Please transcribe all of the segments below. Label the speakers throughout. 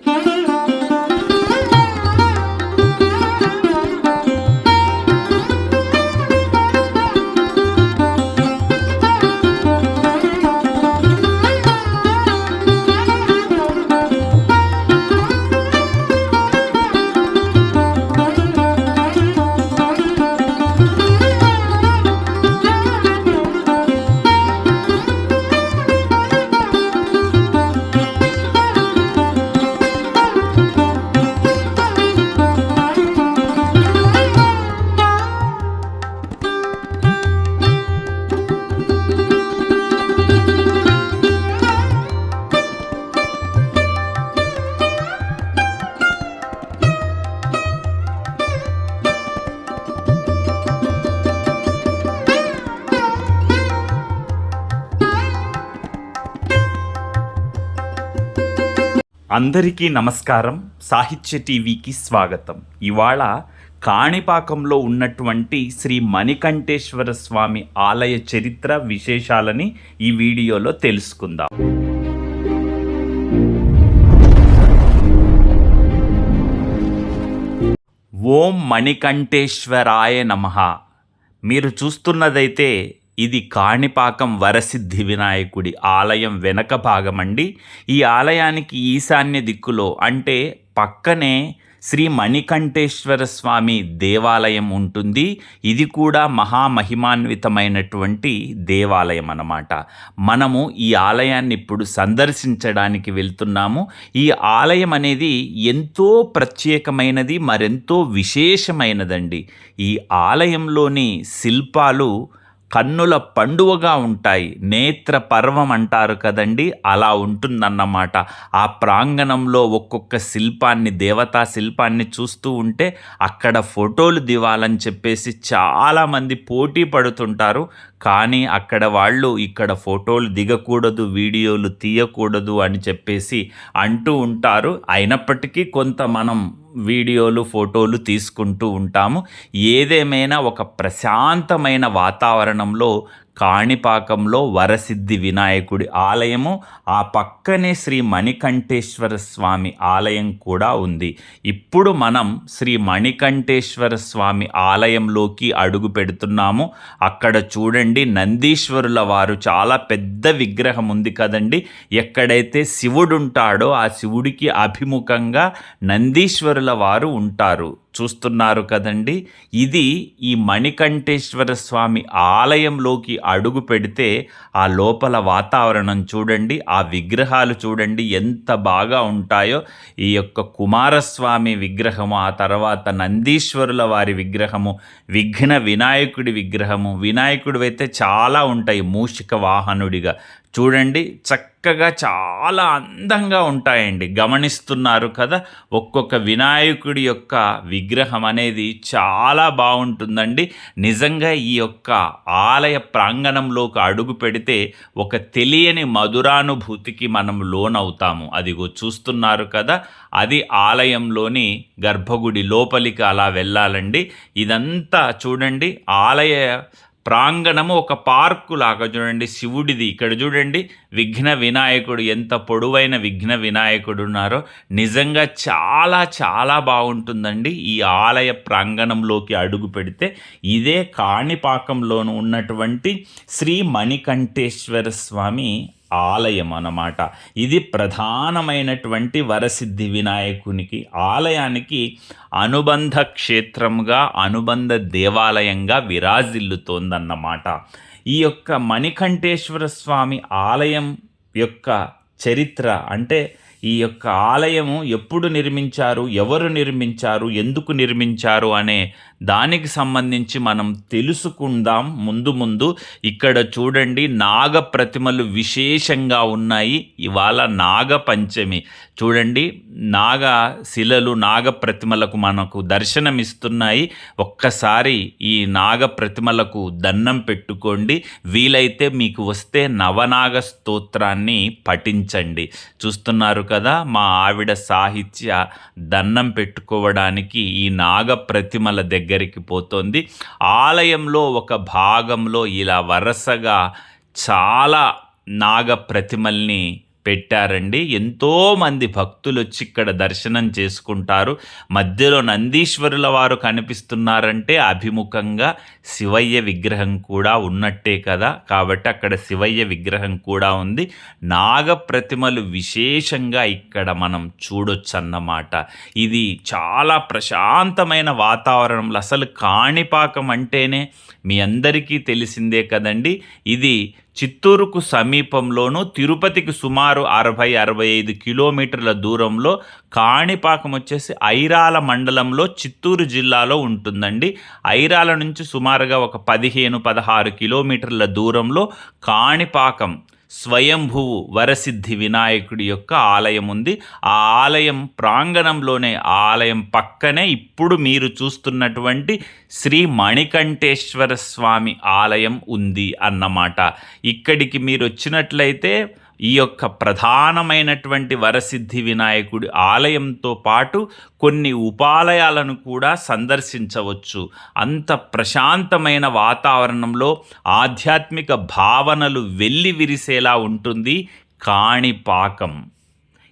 Speaker 1: Mm-hmm. అందరికీ నమస్కారం. సాహిత్య టీవీకి స్వాగతం. ఇవాళ కాణిపాకంలో ఉన్నటువంటి శ్రీ మణికంఠేశ్వర స్వామి ఆలయ చరిత్ర విశేషాలని ఈ వీడియోలో తెలుసుకుందాం. ఓం మణికంఠేశ్వరాయ నమః. మీరు చూస్తున్నదైతే ఇది కాణిపాకం వరసిద్ధి వినాయకుడి ఆలయం వెనక భాగమండి. ఈ ఆలయానికి ఈశాన్య దిక్కులో అంటే పక్కనే శ్రీ మణికంఠేశ్వర స్వామి దేవాలయం ఉంటుంది. ఇది కూడా మహామహిమాన్వితమైనటువంటి దేవాలయం అన్నమాట. మనము ఈ ఆలయాన్ని ఇప్పుడు సందర్శించడానికి వెళ్తున్నాము. ఈ ఆలయం అనేది ఎంతో ప్రత్యేకమైనది మరెంతో విశేషమైనదండి. ఈ ఆలయంలోని శిల్పాలు కన్నుల పండువగా ఉంటాయి. నేత్ర పర్వం అంటారు కదండి అలా ఉంటుందన్నమాట. ఆ ప్రాంగణంలో ఒక్కొక్క శిల్పాన్ని దేవతా శిల్పాన్ని చూస్తూ ఉంటే అక్కడ ఫోటోలు దివాలని చెప్పేసి చాలామంది పోటీ పడుతుంటారు. కానీ అక్కడ వాళ్ళు ఇక్కడ ఫోటోలు దిగకూడదు వీడియోలు తీయకూడదు అని చెప్పేసి అంటూ ఉంటారు. అయినప్పటికీ కొంత మనం వీడియోలు ఫోటోలు తీసుకుంటూ ఉంటాము. ఏదేమైనా ఒక ప్రశాంతమైన వాతావరణంలో కాణిపాకంలో వరసిద్ధి వినాయకుడి ఆలయము. ఆ పక్కనే శ్రీ మణికంఠేశ్వర స్వామి ఆలయం కూడా ఉంది. ఇప్పుడు మనం శ్రీ మణికంఠేశ్వర స్వామి ఆలయంలోకి అడుగు పెడుతున్నాము. అక్కడ చూడండి నందీశ్వరుల వారు చాలా పెద్ద విగ్రహం ఉంది కదండి. ఎక్కడైతే శివుడు ఉంటాడో ఆ శివుడికి అభిముఖంగా నందీశ్వరుల వారు ఉంటారు. చూస్తున్నారు కదండి. ఇది ఈ మణికంఠేశ్వర స్వామి ఆలయంలోకి అడుగు పెడితే ఆ లోపల వాతావరణం చూడండి ఆ విగ్రహాలు చూడండి ఎంత బాగా ఉంటాయో. ఈ యొక్క కుమారస్వామి విగ్రహము ఆ తర్వాత నందీశ్వరుల వారి విగ్రహము విఘ్న వినాయకుడి విగ్రహము. వినాయకుడు అయితే చాలా ఉంటాయి మూషిక వాహనుడిగా. చూడండి చక్కగా చాలా అందంగా ఉంటాయండి. గమనిస్తున్నారు కదా ఒక్కొక్క వినాయకుడి యొక్క విగ్రహం అనేది చాలా బాగుంటుందండి. నిజంగా ఈ యొక్క ఆలయ ప్రాంగణంలోకి అడుగు పెడితే ఒక తెలియని మధురానుభూతికి మనం లోనవుతాము. అదిగో చూస్తున్నారు కదా అది ఆలయంలోని గర్భగుడి లోపలికి అలా వెళ్ళాలండి. ఇదంతా చూడండి ఆలయ ప్రాంగణము ఒక పార్కు లాగా చూడండి శివుడిది ఇక్కడ చూడండి. విఘ్న వినాయకుడు ఎంత పొడవైన విఘ్న వినాయకుడు ఉన్నారో నిజంగా చాలా చాలా బాగుంటుందండి. ఈ ఆలయ ప్రాంగణంలోకి అడుగు పెడితే ఇదే కాణిపాకంలోను ఉన్నటువంటి శ్రీ మణికంఠేశ్వర స్వామి ఆలయం అన్నమాట. ఇది ప్రధానమైనటువంటి వరసిద్ధి వినాయకునికి ఆలయానికి అనుబంధ క్షేత్రంగా అనుబంధ దేవాలయంగా విరాజిల్లుతోందన్నమాట. ఈ యొక్క మణికంఠేశ్వర స్వామి ఆలయం యొక్క చరిత్ర అంటే ఈ యొక్క ఆలయము ఎప్పుడు నిర్మించారు ఎవరు నిర్మించారు ఎందుకు నిర్మించారు అనే దానికి సంబంధించి మనం తెలుసుకుందాం. ముందు ముందు ఇక్కడ చూడండి నాగ ప్రతిమలు విశేషంగా ఉన్నాయి. ఇవాళ నాగ పంచమి. చూడండి నాగ శిలలు నాగ ప్రతిమలకు మనకు దర్శనమిస్తున్నాయి. ఒక్కసారి ఈ నాగ ప్రతిమలకు దన్నం పెట్టుకోండి. వీలైతే మీకు వస్తే నవనాగ స్తోత్రాన్ని పఠించండి. చూస్తున్నారు కదా మా ఆవిడ సాహిత్య దన్నం పెట్టుకోవడానికి ఈ నాగ ప్రతిమల దగ్గర దగ్గరికి పోతోంది. ఆలయంలో ఒక భాగంలో ఇలా వరుసగా చాలా నాగ ప్రతిమల్ని పెట్టారండి. ఎంతోమంది భక్తులు వచ్చి ఇక్కడ దర్శనం చేసుకుంటారు. మధ్యలో నందీశ్వరుల వారు కనిపిస్తున్నారంటే అభిముఖంగా శివయ్య విగ్రహం కూడా ఉన్నట్టే కదా. కాబట్టి అక్కడ శివయ్య విగ్రహం కూడా ఉంది. నాగ ప్రతిమలు విశేషంగా ఇక్కడ మనం చూడొచ్చు అన్నమాట ఇది చాలా ప్రశాంతమైన వాతావరణంలో అసలు కాణిపాకం అంటేనే మీ అందరికీ తెలిసిందే కదండి. ఇది చిత్తూరుకు సమీపంలోను తిరుపతికి సుమారు అరవై అరవై ఐదు కిలోమీటర్ల దూరంలో కాణిపాకం వచ్చేసి ఐరాల మండలంలో చిత్తూరు జిల్లాలో ఉంటుందండి. ఐరాల నుంచి సుమారుగా ఒక పదిహేను పదహారు కిలోమీటర్ల దూరంలో కాణిపాకం స్వయంభువు వరసిద్ధి వినాయకుడి యొక్క ఆలయం ఉంది. ఆ ఆలయం ప్రాంగణంలోనే ఆలయం పక్కనే ఇప్పుడు మీరు చూస్తున్నటువంటి శ్రీ మణికంఠేశ్వర స్వామి ఆలయం ఉంది అన్నమాట. ఇక్కడికి మీరు వచ్చినట్లయితే ఈ యొక్క ప్రధానమైనటువంటి వరసిద్ధి వినాయకుడి ఆలయంతో పాటు కొన్ని ఉపాలయాలను కూడా సందర్శించవచ్చు. అంత ప్రశాంతమైన వాతావరణంలో ఆధ్యాత్మిక భావనలు వెల్లి విరిసేలా ఉంటుంది కాణిపాకం.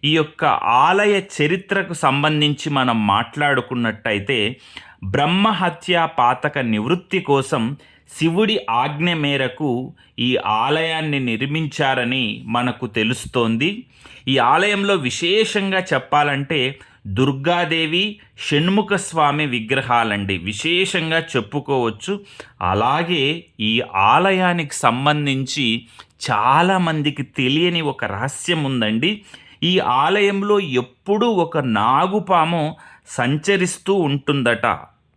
Speaker 1: ఈ యొక్క ఆలయ చరిత్రకు సంబంధించి మనం మాట్లాడుకున్నట్టయితే బ్రహ్మహత్య పాతక నివృత్తి కోసం శివుడి ఆజ్ఞ మేరకు ఈ ఆలయాన్ని నిర్మించారని మనకు తెలుస్తోంది. ఈ ఆలయంలో విశేషంగా చెప్పాలంటే దుర్గాదేవి షణ్ముఖ స్వామి విగ్రహాలండి. విశేషంగా చెప్పుకోవచ్చు. అలాగే ఈ ఆలయానికి సంబంధించి చాలామందికి తెలియని ఒక రహస్యం ఉందండి. ఈ ఆలయంలో ఎప్పుడూ ఒక నాగుపాము సంచరిస్తూ ఉంటుందట.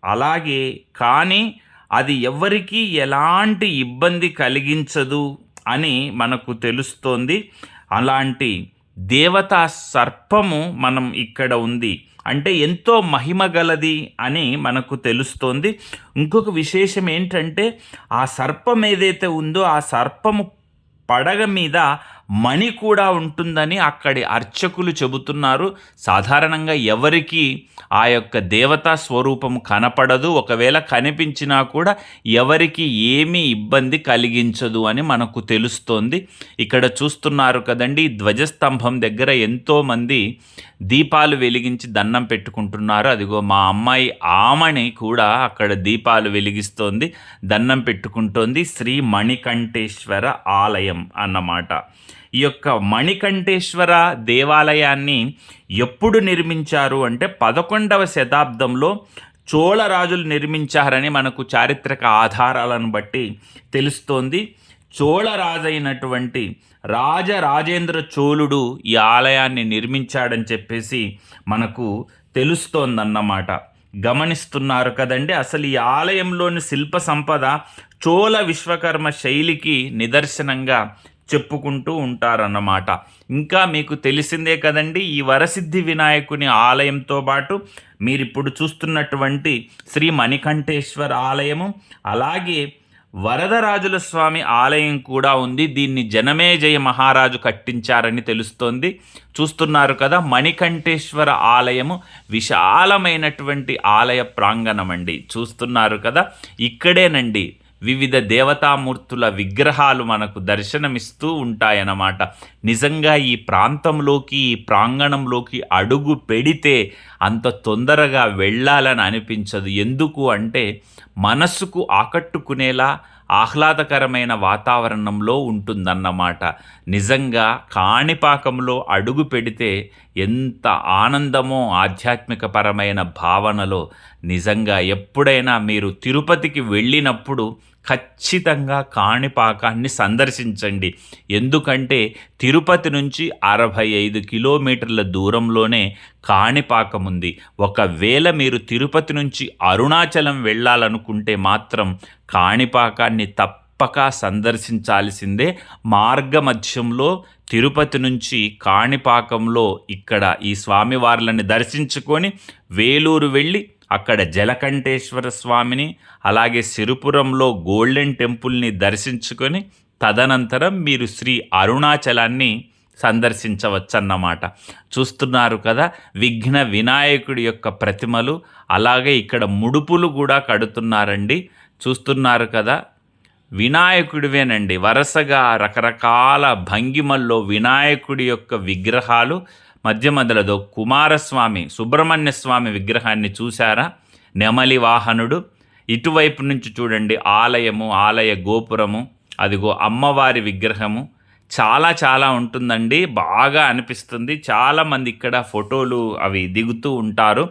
Speaker 1: అలాగే కానీ అది ఎవరికీ ఎలాంటి ఇబ్బంది కలిగించదు అని మనకు తెలుస్తోంది. అలాంటి దేవతా సర్పము మనం ఇక్కడ ఉంది. అంటే ఎంతో మహిమ గలది అని మనకు తెలుస్తోంది. ఇంకొక విశేషం ఏంటంటే ఆ సర్పం ఏదైతే ఉందో ఆ సర్పము పడగ మీద మణి కూడా ఉంటుందని అక్కడి అర్చకులు చెబుతున్నారు. సాధారణంగా ఎవరికి ఆ యొక్క దేవతా స్వరూపం కనపడదు. ఒకవేళ కనిపించినా కూడా ఎవరికి ఏమీ ఇబ్బంది కలిగించదు అని మనకు తెలుస్తోంది. ఇక్కడ చూస్తున్నారు కదండి ధ్వజస్తంభం దగ్గర ఎంతోమంది దీపాలు వెలిగించి దండం పెట్టుకుంటున్నారు. అదిగో మా అమ్మాయి ఆమని కూడా అక్కడ దీపాలు వెలిగిస్తోంది దండం పెట్టుకుంటోంది. శ్రీ మణికంఠేశ్వర ఆలయం అన్నమాట. ఈ యొక్క మణికంఠేశ్వర దేవాలయాన్ని ఎప్పుడు నిర్మించారు అంటే పదకొండవ శతాబ్దంలో చోళరాజులు నిర్మించారని మనకు చారిత్రక ఆధారాలను బట్టి తెలుస్తోంది. చోళరాజైనటువంటి రాజరాజేంద్ర చోళుడు ఈ ఆలయాన్ని నిర్మించాడని చెప్పేసి మనకు తెలుస్తోందన్నమాట. గమనిస్తున్నారు కదండి అసలు ఈ ఆలయంలోని శిల్ప సంపద చోళ విశ్వకర్మ శైలికి నిదర్శనంగా చెప్పుకుంటూ ఉంటారన్నమాట. ఇంకా మీకు తెలిసిందే కదండి ఈ వరసిద్ధి వినాయకుని ఆలయంతో పాటు మీరిప్పుడు చూస్తున్నటువంటి శ్రీ మణికంఠేశ్వర ఆలయము అలాగే వరదరాజుల స్వామి ఆలయం కూడా ఉంది. దీన్ని జనమేజయ మహారాజు కట్టించారని తెలుస్తోంది. చూస్తున్నారు కదా మణికంఠేశ్వర ఆలయము విశాలమైనటువంటి ఆలయ ప్రాంగణం అండి చూస్తున్నారు కదా ఇక్కడేనండి వివిధ దేవతామూర్తుల విగ్రహాలు మనకు దర్శనమిస్తూ ఉంటాయన్నమాట. నిజంగా ఈ ప్రాంతంలోకి ఈ ప్రాంగణంలోకి అడుగు పెడితే అంత తొందరగా వెళ్ళాలని అనిపించదు. ఎందుకు అంటే మనసుకు ఆకట్టుకునేలా ఆహ్లాదకరమైన వాతావరణంలో ఉంటుందన్నమాట. నిజంగా కాణిపాకంలో అడుగు పెడితే ఎంత ఆనందమో ఆధ్యాత్మికపరమైన భావనలో. నిజంగా ఎప్పుడైనా మీరు తిరుపతికి వెళ్ళినప్పుడు ఖచ్చితంగా కాణిపాకాన్ని సందర్శించండి. ఎందుకంటే తిరుపతి నుంచి అరవై ఐదు కిలోమీటర్ల దూరంలోనే కాణిపాకం ఉంది. ఒకవేళ మీరు తిరుపతి నుంచి అరుణాచలం వెళ్ళాలనుకుంటే మాత్రం కాణిపాకాన్ని తప్పక సందర్శించాల్సిందే. మార్గమధ్యంలో తిరుపతి నుంచి కాణిపాకంలో ఇక్కడ ఈ స్వామివార్లని దర్శించుకొని వేలూరు వెళ్ళి అక్కడ జలకంఠేశ్వర స్వామిని అలాగే సిరుపురంలో గోల్డెన్ టెంపుల్ని దర్శించుకొని తదనంతరం మీరు శ్రీ అరుణాచలాన్ని సందర్శించవచ్చన్నమాట. చూస్తున్నారు కదా విఘ్న వినాయకుడి యొక్క ప్రతిమలు అలాగే ఇక్కడ ముడుపులు కూడా కడుతున్నారండి. చూస్తున్నారు కదా వినాయకుడివేనండి. వరుసగా రకరకాల భంగిమల్లో వినాయకుడి యొక్క విగ్రహాలు మధ్య మధ్యలో కుమారస్వామి సుబ్రహ్మణ్య స్వామి విగ్రహాన్ని చూశారా? నెమలి వాహనుడు ఇటువైపు నుంచి చూడండి ఆలయము ఆలయ గోపురము అదిగో అమ్మవారి విగ్రహము. చాలా చాలా ఉంటుందండి బాగా అనిపిస్తుంది. చాలామంది ఇక్కడ ఫోటోలు అవి దిగుతూ ఉంటారు.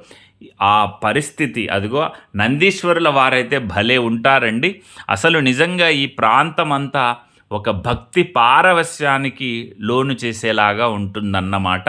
Speaker 1: ఆ పరిస్థితి అదిగో నందీశ్వరుల వారైతే భలే ఉంటారండి. అసలు నిజంగా ఈ ప్రాంతం అంతా ఒక భక్తి పారవస్యానికి లోను చేసేలాగా ఉంటుందన్నమాట.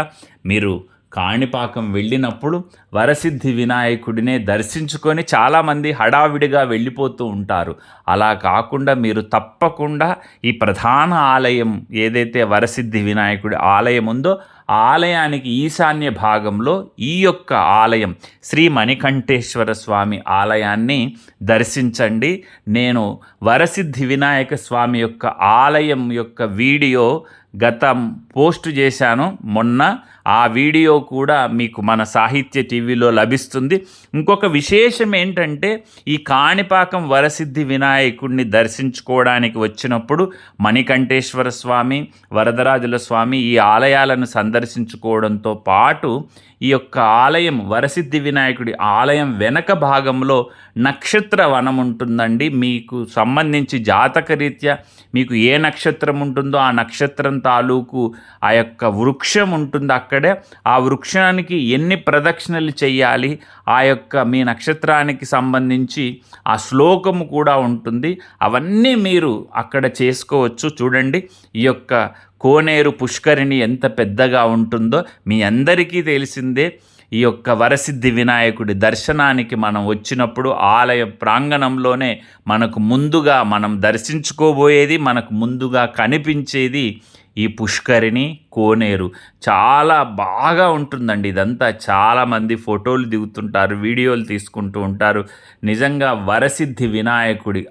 Speaker 1: మీరు కాణిపాకం వెళ్ళినప్పుడు వరసిద్ధి వినాయకుడినే దర్శించుకొని చాలామంది హడావిడిగా వెళ్ళిపోతూ ఉంటారు. అలా కాకుండా మీరు తప్పకుండా ఈ ప్రధాన ఆలయం ఏదైతే వరసిద్ధి వినాయకుడి ఆలయం ఉందో ఆలయానికి ఈశాన్య భాగంలో ఈ యొక్క ఆలయం శ్రీ మణికంఠేశ్వర స్వామి ఆలయాన్ని దర్శించండి. నేను వరసిద్ధి వినాయక స్వామి యొక్క ఆలయం యొక్క వీడియో గతం పోస్ట్ చేశాను. మొన్న ఆ వీడియో కూడా మీకు మన సాహిత్య టీవీలో లభిస్తుంది. ఇంకొక విశేషం ఏంటంటే ఈ కాణిపాకం వరసిద్ధి వినాయకుడిని దర్శించుకోవడానికి వచ్చినప్పుడు మణికంఠేశ్వర స్వామి వరదరాజుల స్వామి ఈ ఆలయాలను సందర్శించుకోవడంతో పాటు ఈ యొక్క ఆలయం వరసిద్ధి వినాయకుడి ఆలయం వెనక భాగంలో నక్షత్ర వనం ఉంటుందండి. మీకు సంబంధించి జాతకరీత్యా మీకు ఏ నక్షత్రం ఉంటుందో ఆ నక్షత్రం తాలూకు ఆ యొక్క వృక్షం ఉంటుంది అక్కడే. ఆ వృక్షానికి ఎన్ని ప్రదక్షిణలు చేయాలి? ఆ యొక్క మీ నక్షత్రానికి సంబంధించి ఆ శ్లోకము కూడా ఉంటుంది. అవన్నీ మీరు అక్కడ చేసుకోవచ్చు. చూడండి ఈ యొక్క కోనేరు పుష్కరిణి ఎంత పెద్దగా ఉంటుందో మీ అందరికీ తెలిసిందే. ఈ యొక్క వరసిద్ధి వినాయకుడి దర్శనానికి మనం వచ్చినప్పుడు ఆలయ ప్రాంగణంలోనే మనకు ముందుగా మనం దర్శించుకోబోయేది మనకు ముందుగా కనిపించేది ఈ పుష్కరిణి కోనేరు. చాలా బాగా ఉంటుందండి ఇదంతా. చాలామంది ఫోటోలు దిగుతుంటారు వీడియోలు తీసుకుంటూ ఉంటారు. నిజంగా వరసిద్ధి వినాయకుడి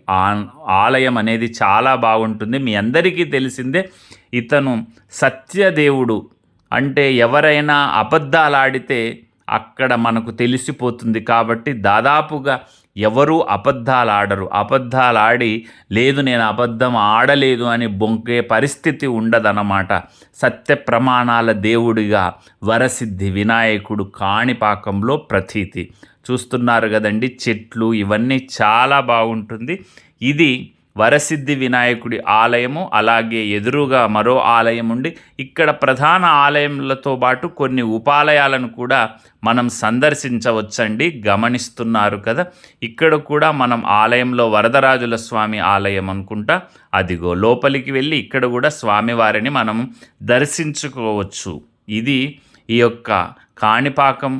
Speaker 1: ఆలయం అనేది చాలా బాగుంటుంది. మీ అందరికీ తెలిసిందే ఇతను సత్యదేవుడు. అంటే ఎవరైనా అబద్ధాలాడితే అక్కడ మనకు తెలిసిపోతుంది కాబట్టి దాదాపుగా ఎవరు అబద్ధాలు ఆడరు అబద్ధాలు ఆడి లేదు నేను అబద్ధం ఆడలేదు అని బొంకే పరిస్థితి ఉండదన్నమాట. సత్య ప్రమాణాల దేవుడిగా వరసిద్ధి వినాయకుడు కాణిపాకంలో ప్రతీతి. చూస్తున్నారు కదండి చెట్లు ఇవన్నీ చాలా బాగుంటుంది. ఇది వరసిద్ధి వినాయకుడి ఆలయము అలాగే ఎదురుగా మరో ఆలయం ఉండి ఇక్కడ ప్రధాన ఆలయములతో పాటు కొన్ని ఉపాలయాలను కూడా మనం సందర్శించవచ్చండి గమనిస్తున్నారు కదా. ఇక్కడ కూడా మనం ఆలయంలో వరదరాజుల స్వామి ఆలయం అనుకుంటా అదిగో లోపలికి వెళ్ళి ఇక్కడ కూడా స్వామివారిని మనం దర్శించుకోవచ్చు. ఇది ఈ యొక్క కాణిపాకం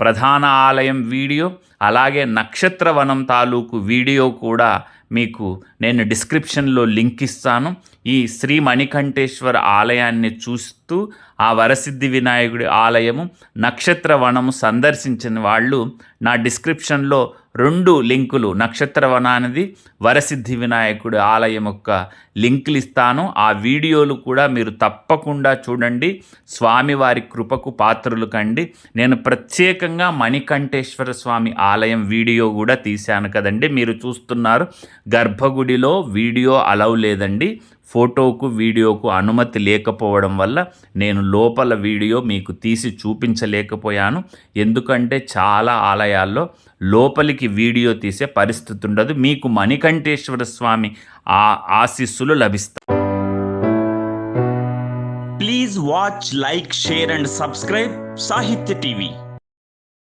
Speaker 1: ప్రధాన ఆలయం వీడియో అలాగే నక్షత్రవనం తాలూకు వీడియో కూడా మీకు నేను డిస్క్రిప్షన్లో లింక్ ఇస్తాను. ఈ శ్రీ మణికంఠేశ్వర ఆలయాన్ని చూస్తూ ఆ వరసిద్ధి వినాయకుడి ఆలయము నక్షత్రవనము సందర్శించిన వాళ్ళు నా డిస్క్రిప్షన్లో రెండు లింకులు. నక్షత్రవనానిది వరసిద్ధి వినాయకుడి ఆలయం యొక్క లింకులు ఇస్తాను. ఆ వీడియోలు కూడా మీరు తప్పకుండా చూడండి. స్వామివారి కృపకు పాత్రలు కండి. నేను ప్రత్యేకంగా మణికంఠేశ్వర స్వామి ఆలయం వీడియో కూడా తీశాను కదండి. మీరు చూస్తున్నారు. గర్భగుడిలో వీడియో అలవ్ లేదండి. ఫోటోకు వీడియోకు అనుమతి లేకపోవడం వల్ల నేను లోపల వీడియో మీకు తీసి చూపించలేకపోయాను. ఎందుకంటే చాలా ఆలయాల్లో లోపలికి వీడియో తీసే పరిస్థితి ఉండదు. మీకు మణికంఠేశ్వర స్వామి ఆ ఆశీస్సులు లభిస్తాయి.
Speaker 2: Please watch like share and subscribe Sahitya TV